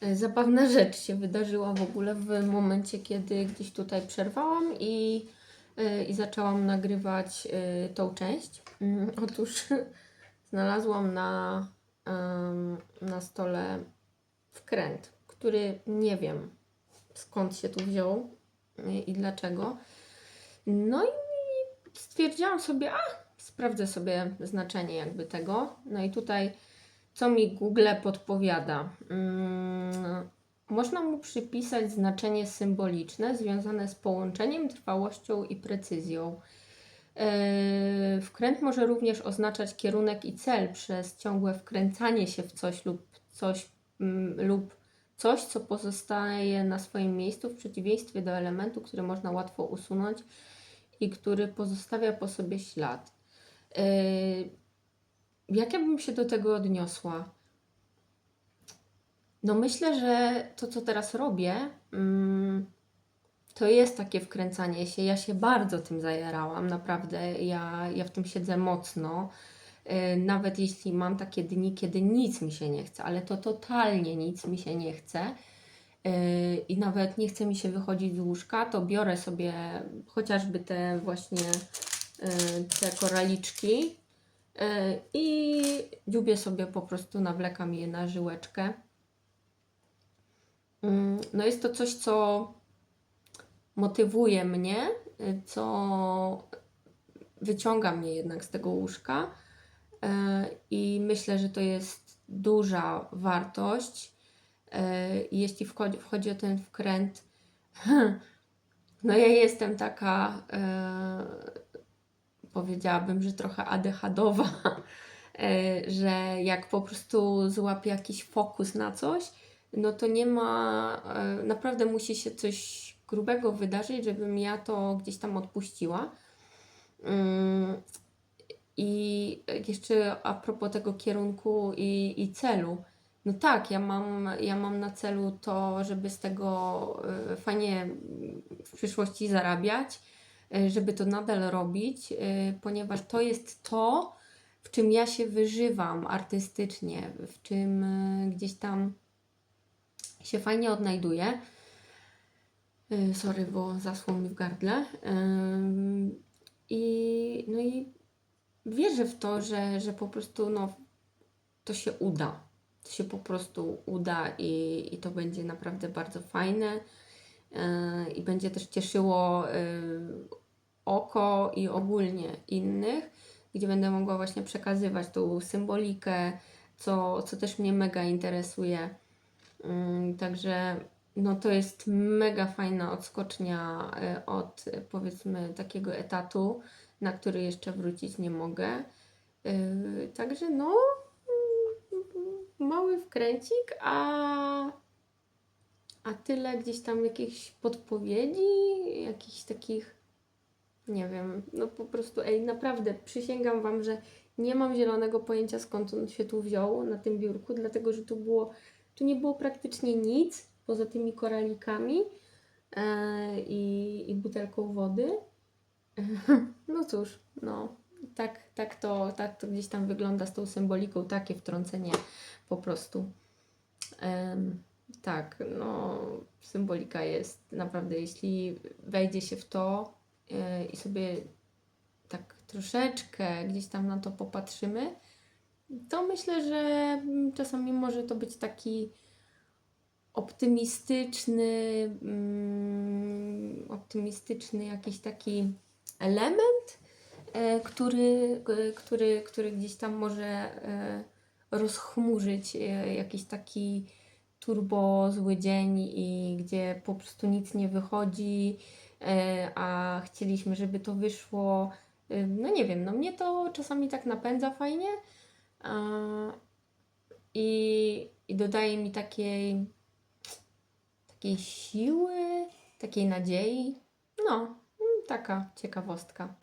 E, Zabawna rzecz się wydarzyła w ogóle w momencie, kiedy gdzieś tutaj przerwałam i, e, i zaczęłam nagrywać e, tą część. Mm, Otóż znalazłam na, na stole wkręt, który nie wiem skąd się tu wziął i dlaczego. No i stwierdziłam sobie, a sprawdzę sobie znaczenie jakby tego. No i tutaj co mi Google podpowiada? Mm, można mu przypisać znaczenie symboliczne związane z połączeniem, trwałością i precyzją. Yy, Wkręt może również oznaczać kierunek i cel przez ciągłe wkręcanie się w coś lub coś mm, lub coś, co pozostaje na swoim miejscu w przeciwieństwie do elementu, który można łatwo usunąć i który pozostawia po sobie ślad. Yy, jak ja bym się do tego odniosła? No myślę, że to, co teraz robię, mm, to jest takie wkręcanie się. Ja się bardzo tym zajarałam, naprawdę. Ja, ja w tym siedzę mocno. Yy, Nawet jeśli mam takie dni, kiedy nic mi się nie chce, ale to totalnie nic mi się nie chce. Yy, I nawet nie chce mi się wychodzić z łóżka, to biorę sobie chociażby te właśnie yy, te koraliczki i dziubię sobie po prostu, nawlekam je na żyłeczkę. Mm, No jest to coś, co motywuje mnie, y, co wyciąga mnie jednak z tego łóżka y, i myślę, że to jest duża wartość. Jeśli wchodzi, wchodzi o ten wkręt, no ja jestem taka, powiedziałabym, że trochę adechadowa, y, że jak po prostu złapię jakiś fokus na coś, no to nie ma, e, naprawdę musi się coś grubego wydarzyć, żebym ja to gdzieś tam odpuściła. Mm, I jeszcze a propos tego kierunku i, i celu. No tak, ja mam, ja mam na celu to, żeby z tego e, fajnie w przyszłości zarabiać, e, żeby to nadal robić, e, ponieważ to jest to, w czym ja się wyżywam artystycznie, w czym e, gdzieś tam się fajnie odnajduje. Yy, Sorry, bo zasło mi w gardle. I, no i wierzę w to, że, że po prostu no, to się uda. To się po prostu uda i, i to będzie naprawdę bardzo fajne. I będzie też cieszyło oko i ogólnie innych, gdzie będę mogła właśnie przekazywać tą symbolikę, co, co też mnie mega interesuje. Mm, Także no to jest mega fajna odskocznia y, od powiedzmy takiego etatu, na który jeszcze wrócić nie mogę. Y, Także no mały wkręcik, a, a tyle gdzieś tam jakichś podpowiedzi, jakichś takich nie wiem, no po prostu ej, naprawdę przysięgam Wam, że nie mam zielonego pojęcia skąd on się tu wziął na tym biurku, dlatego że tu było tu nie było praktycznie nic poza tymi koralikami e, i, i butelką wody. No cóż, no tak, tak, to, tak to gdzieś tam wygląda z tą symboliką, takie wtrącenie po prostu. Tak, no symbolika jest naprawdę, jeśli wejdzie się w to i sobie tak troszeczkę gdzieś tam na to popatrzymy, to myślę, że czasami może to być taki optymistyczny, mm, optymistyczny jakiś taki element, e, który, który, który gdzieś tam może e, rozchmurzyć e, jakiś taki turbo zły dzień i gdzie po prostu nic nie wychodzi, a chcieliśmy, żeby to wyszło. E, No nie wiem, no mnie to czasami tak napędza fajnie. I, I dodaje mi takiej, takiej siły, takiej nadziei. No, taka ciekawostka.